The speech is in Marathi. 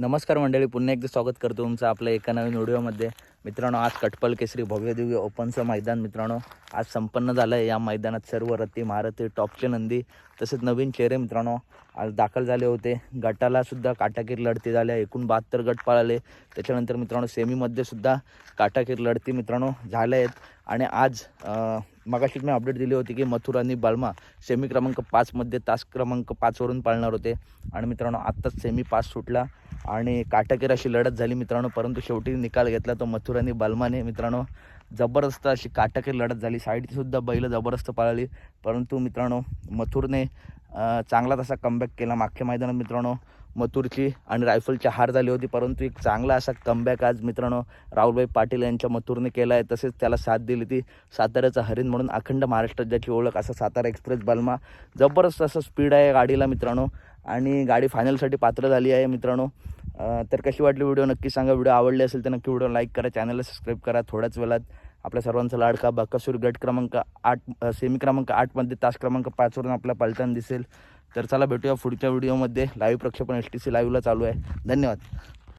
नमस्कार मंडळी पुन्हा एकदा स्वागत करतो तुमचं आपल्या एका नवीन व्हिडिओमध्ये. मित्रांनो आज कटपल केसरी भव्य दिव्य ओपनचं मैदान मित्रांनो आज संपन्न झालं आहे या मैदानात सर्व रथी महारथी टॉपचे नंदी तसेच नवीन चेहरे मित्रांनो आज दाखल झाले होते. गटाला सुद्धा काटाकीर लढती झाल्या. एकूण बहात्तर गट पळाले. त्याच्यानंतर मित्रांनो सेमीमध्ये सुद्धा काटाकीर लढती मित्रांनो झाल्या आहेत. आणि आज अं, मगाशीच मी अपडेट दिली होती की मथुर आणि बालमा सेमी क्रमांक पाचमध्ये तास क्रमांक पाचवरून पाळणार होते. आणि मित्रांनो आत्ताच सेमी पाच सुटला. आणि काटाकीर अशी लढत झाली मित्रांनो. परंतु शेवटी निकाल घेतला तो मथुर आणि मित्रांनो जबरदस्त अशी काटाकीर लढत झाली. साईडसुद्धा बैल जबरदस्त पळाली. परंतु मित्रांनो मथुरने चांगला तसा कमबॅक केला. मागच्या मैदानात मित्रांनो मथुरची आणि रायफलची हार झाली होती. परंतु एक चांगला असा कमबॅक आज मित्रांनो राहुलभाई पाटील यांच्या मथुरने केला आहे. तसेच त्याला साथ दिली ती साताऱ्याचा हरिण म्हणून अखंड महाराष्ट्रात ज्याची ओळख असा सातारा एक्सप्रेस बलमा. जबरदस्त असं स्पीड आहे गाडीला मित्रांनो. आणि गाडी फायनलसाठी पात्र झाली आहे मित्रांनो. तर कशी वाटली व्हिडिओ? नक्की सांगा. व्हिडिओ आवडले असेल तर नक्की व्हिडिओ लाईक करा चॅनलला सबस्क्राईब करा. थोड्याच वेळात आपल्या सर्वांचा लाडका बकासूर गट क्रमांक आठ सेमी क्रमांक आठमध्ये तास क्रमांक पाचवरून आपला पलटण दिसेल. तर चला भेटूया पुढच्या व्हिडिओमध्ये. लाईव्ह प्रक्षेपण एस टी सी लाईव्हला चालू आहे. धन्यवाद.